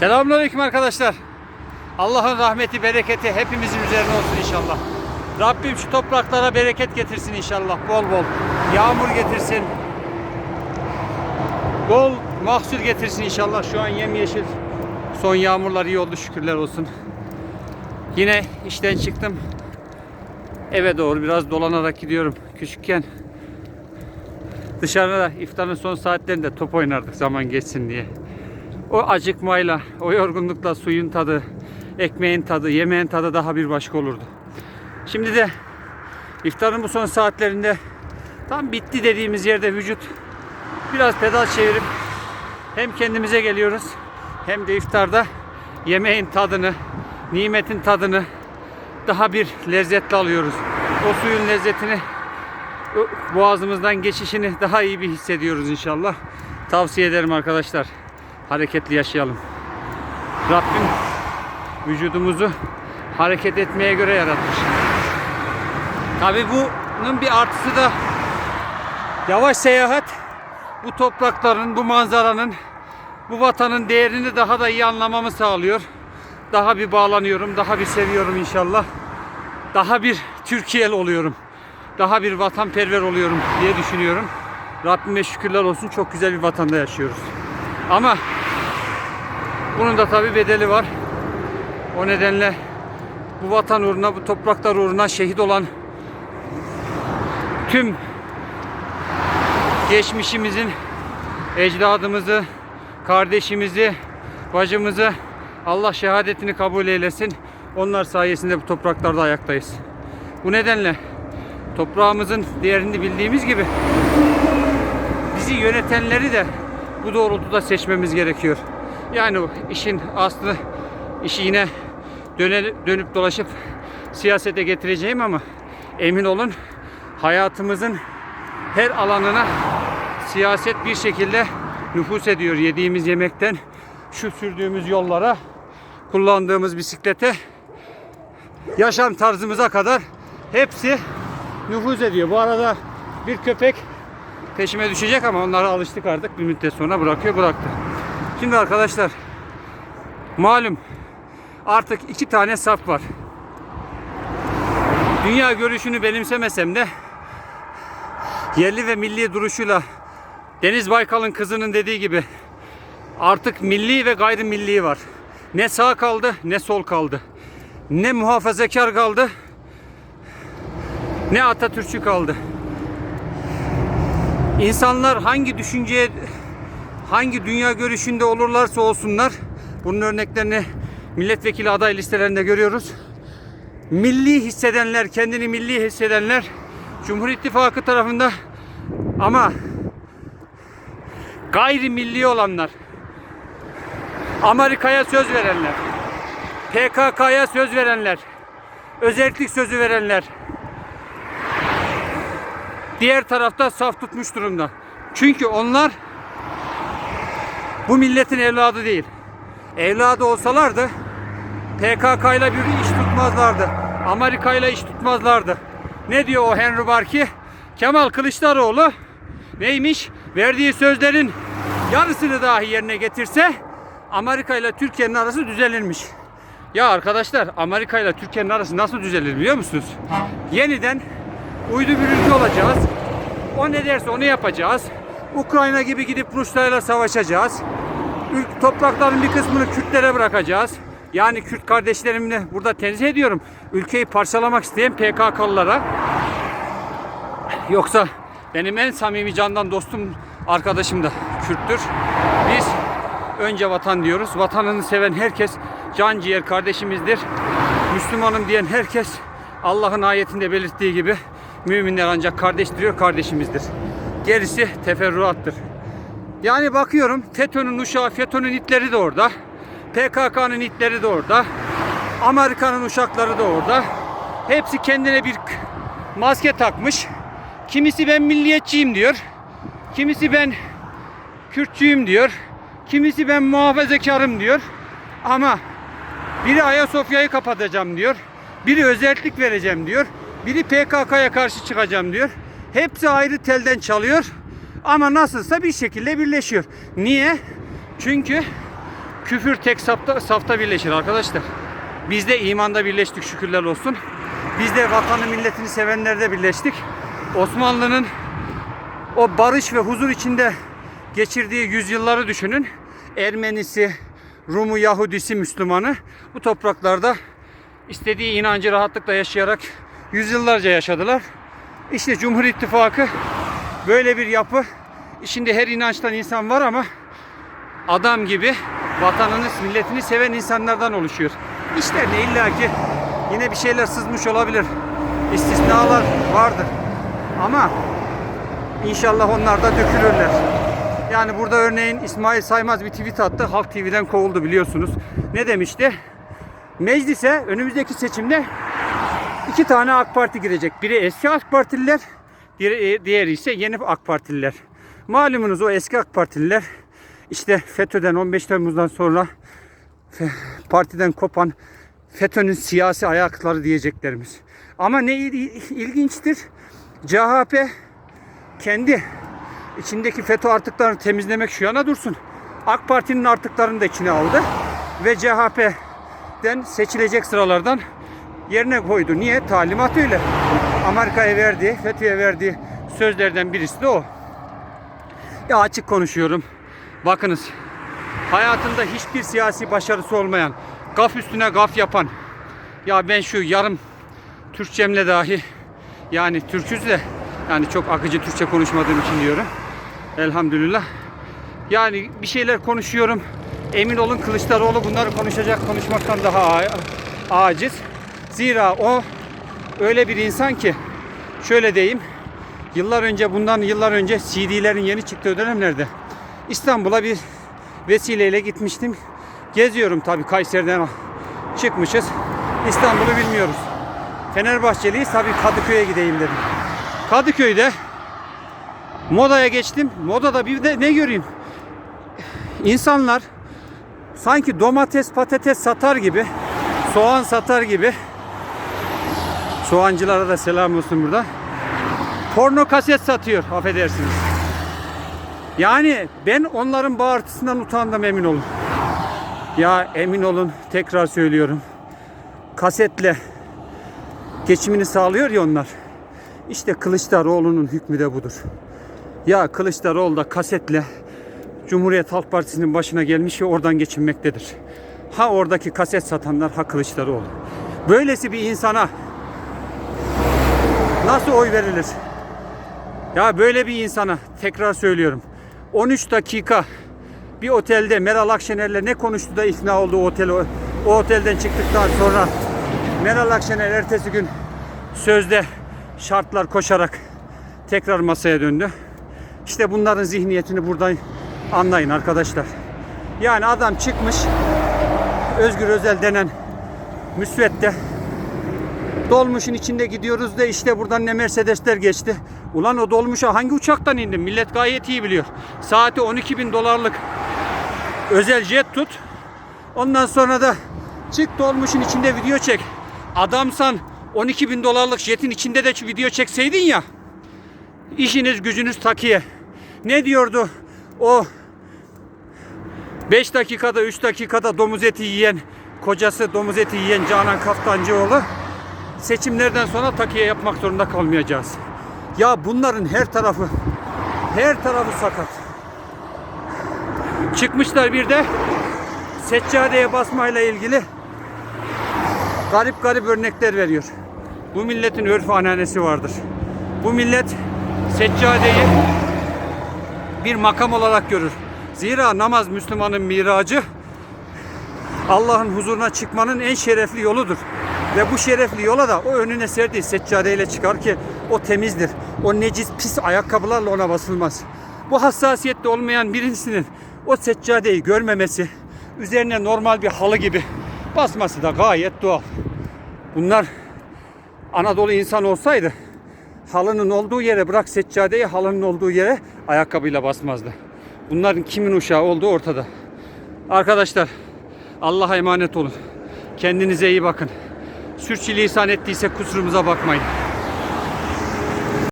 Selamünaleyküm arkadaşlar. Allah'ın rahmeti, bereketi hepimizin üzerine olsun inşallah. Rabbim şu topraklara bereket getirsin inşallah. Bol bol. Yağmur getirsin. Bol mahsul getirsin inşallah. Şu an yemyeşil. Son yağmurlar iyi oldu şükürler olsun. Yine işten çıktım. Eve doğru biraz dolanarak gidiyorum. Küçükken dışarıda iftarın son saatlerinde top oynardık zaman geçsin diye. O acıkmayla, o yorgunlukla suyun tadı, ekmeğin tadı, yemeğin tadı daha bir başka olurdu. Şimdi de iftarın bu son saatlerinde tam bitti dediğimiz yerde vücut biraz pedal çevirip hem kendimize geliyoruz hem de iftarda yemeğin tadını, nimetin tadını daha bir lezzetli alıyoruz. O suyun lezzetini boğazımızdan geçişini daha iyi bir hissediyoruz inşallah. Tavsiye ederim arkadaşlar. Hareketli yaşayalım. Rabbim vücudumuzu hareket etmeye göre yaratmış. Tabi bunun bir artısı da yavaş seyahat bu toprakların, bu manzaranın, bu vatanın değerini daha da iyi anlamamı sağlıyor. Daha bir bağlanıyorum, daha bir seviyorum inşallah. Daha bir Türkiye'li oluyorum. Daha bir vatanperver oluyorum diye düşünüyorum. Rabbime şükürler olsun çok güzel bir vatanda yaşıyoruz. Ama bunun da tabi bedeli var. O nedenle bu vatan uğruna, bu topraklar uğruna şehit olan tüm geçmişimizin ecdadımızı, kardeşimizi, bacımızı Allah şehadetini kabul eylesin. Onlar sayesinde bu topraklarda ayaktayız. Bu nedenle toprağımızın değerini bildiğimiz gibi bizi yönetenleri de bu doğrultuda seçmemiz gerekiyor. Yani işin aslı işi yine döne, dönüp dolaşıp siyasete getireceğim ama emin olun hayatımızın her alanına siyaset bir şekilde nüfus ediyor. Yediğimiz yemekten şu sürdüğümüz yollara, kullandığımız bisiklete, yaşam tarzımıza kadar hepsi nüfuz ediyor. Bu arada bir köpek peşime düşecek ama onlara alıştık artık. Bir müddet sonra bırakıyor, bıraktı. Şimdi arkadaşlar malum artık iki tane saf var. Dünya görüşünü benimsemesem de yerli ve milli duruşuyla Deniz Baykal'ın kızının dediği gibi artık milli ve gayrimilli var. Ne sağ kaldı ne sol kaldı. Ne muhafazakar kaldı ne Atatürkçü kaldı. İnsanlar hangi düşünceye hangi dünya görüşünde olurlarsa olsunlar bunun örneklerini milletvekili aday listelerinde görüyoruz. Milli hissedenler, kendini milli hissedenler Cumhur İttifakı tarafında ama gayrimilli olanlar Amerika'ya söz verenler PKK'ya söz verenler özellik sözü verenler diğer tarafta saf tutmuş durumda. Çünkü onlar bu milletin evladı değil. Evladı olsalardı PKK ile bir iş tutmazlardı. Amerika ile iş tutmazlardı. Ne diyor o Henry Barki? Kemal Kılıçdaroğlu neymiş? Verdiği sözlerin yarısını dahi yerine getirse Amerika ile Türkiye'nin arası düzelirmiş. Ya arkadaşlar Amerika ile Türkiye'nin arası nasıl düzelir biliyor musunuz? Yeniden uydu bir ülke olacağız. O ne derse onu yapacağız. Ukrayna gibi gidip Ruslarla savaşacağız. Ülk toprakların bir kısmını Kürtlere bırakacağız. Yani Kürt kardeşlerimle burada tenzih ediyorum. Ülkeyi parçalamak isteyen PKK'lılara. Yoksa benim en samimi candan dostum arkadaşım da Kürttür. Biz önce vatan diyoruz. Vatanını seven herkes can ciğer kardeşimizdir. Müslümanım diyen herkes Allah'ın ayetinde belirttiği gibi müminler ancak kardeş kardeşimizdir. Gerisi teferruattır. Yani bakıyorum FETÖ'nün uşağı, FETÖ'nün itleri de orada. PKK'nın itleri de orada. Amerika'nın uşakları da orada. Hepsi kendine bir maske takmış. Kimisi ben milliyetçiyim diyor. Kimisi ben Kürtçüyüm diyor. Kimisi ben muhafazakarım diyor. Ama biri Ayasofya'yı kapatacağım diyor. Biri özellik vereceğim diyor. Biri PKK'ya karşı çıkacağım diyor. Hepsi ayrı telden çalıyor. Ama nasılsa bir şekilde birleşiyor. Niye? Çünkü Küfür tek safta, safta birleşir arkadaşlar. Biz de imanda birleştik şükürler olsun. Biz de vatanı milletini sevenlerde birleştik. Osmanlı'nın o barış ve huzur içinde geçirdiği yüzyılları düşünün. Ermenisi, Rumu, Yahudisi, Müslümanı bu topraklarda istediği inancı rahatlıkla yaşayarak yüzyıllarca yaşadılar. İşte Cumhur İttifakı böyle bir yapı. İçinde her inançtan insan var ama adam gibi vatanını, milletini seven insanlardan oluşuyor. İşlerine illaki yine bir şeyler sızmış olabilir. İstisnalar vardır. Ama inşallah onlar da dökülürler. Yani burada örneğin İsmail Saymaz bir tweet attı. Halk TV'den kovuldu biliyorsunuz. Ne demişti? Meclise önümüzdeki seçimde iki tane AK Parti girecek. Biri eski AK Partililer, diğeri, diğeri ise yeni AK Partililer. Malumunuz o eski AK Partililer işte FETÖ'den 15 Temmuz'dan sonra partiden kopan FETÖ'nün siyasi ayakları diyeceklerimiz. Ama ne il- ilginçtir. CHP kendi içindeki FETÖ artıklarını temizlemek şu yana dursun. AK Parti'nin artıklarını da içine aldı. Ve CHP'den seçilecek sıralardan yerine koydu. Niye? Talimat öyle. Amerika'ya verdiği, FETÖ'ye verdiği sözlerden birisi de o. Ya açık konuşuyorum. Bakınız. Hayatında hiçbir siyasi başarısı olmayan, gaf üstüne gaf yapan. Ya ben şu yarım Türkçemle dahi yani Türküz yani çok akıcı Türkçe konuşmadığım için diyorum. Elhamdülillah. Yani bir şeyler konuşuyorum. Emin olun Kılıçdaroğlu bunları konuşacak konuşmaktan daha aciz. Zira o öyle bir insan ki şöyle diyeyim. Yıllar önce bundan yıllar önce CD'lerin yeni çıktığı dönemlerde İstanbul'a bir vesileyle gitmiştim. Geziyorum tabii Kayseri'den çıkmışız. İstanbul'u bilmiyoruz. Fenerbahçeliyiz tabii Kadıköy'e gideyim dedim. Kadıköy'de modaya geçtim. Modada bir de ne göreyim? İnsanlar sanki domates, patates satar gibi, soğan satar gibi soğancılara da selam olsun burada. Porno kaset satıyor affedersiniz. Yani ben onların bağırtısından utandım emin olun. Ya emin olun tekrar söylüyorum. Kasetle geçimini sağlıyor ya onlar. İşte Kılıçdaroğlu'nun hükmü de budur. Ya Kılıçdaroğlu da kasetle Cumhuriyet Halk Partisi'nin başına gelmiş ve oradan geçinmektedir. Ha oradaki kaset satanlar ha Kılıçdaroğlu. Böylesi bir insana nasıl oy verilir? Ya böyle bir insana tekrar söylüyorum. 13 dakika bir otelde Meral Akşener'le ne konuştu da ikna oldu o otel o, o otelden çıktıktan sonra Meral Akşener ertesi gün sözde şartlar koşarak tekrar masaya döndü. İşte bunların zihniyetini buradan anlayın arkadaşlar. Yani adam çıkmış Özgür Özel denen müsvedde Dolmuşun içinde gidiyoruz da işte buradan ne Mercedesler geçti. Ulan o dolmuşa hangi uçaktan indim? Millet gayet iyi biliyor. Saati 12 bin dolarlık özel jet tut. Ondan sonra da çık dolmuşun içinde video çek. Adamsan 12 bin dolarlık jetin içinde de video çekseydin ya. İşiniz gücünüz takiye. Ne diyordu o 5 dakikada 3 dakikada domuz eti yiyen kocası domuz eti yiyen Canan Kaftancıoğlu seçimlerden sonra takiye yapmak zorunda kalmayacağız. Ya bunların her tarafı her tarafı sakat. Çıkmışlar bir de seccadeye basmayla ilgili garip garip örnekler veriyor. Bu milletin örf ananesi vardır. Bu millet seccadeyi bir makam olarak görür. Zira namaz Müslümanın miracı Allah'ın huzuruna çıkmanın en şerefli yoludur. Ve bu şerefli yola da o önüne serdiği seccadeyle çıkar ki o temizdir. O necis pis ayakkabılarla ona basılmaz. Bu hassasiyette olmayan birisinin o seccadeyi görmemesi, üzerine normal bir halı gibi basması da gayet doğal. Bunlar Anadolu insan olsaydı halının olduğu yere bırak seccadeyi halının olduğu yere ayakkabıyla basmazdı. Bunların kimin uşağı olduğu ortada. Arkadaşlar Allah'a emanet olun. Kendinize iyi bakın. Sürçülisan ettiyse kusurumuza bakmayın.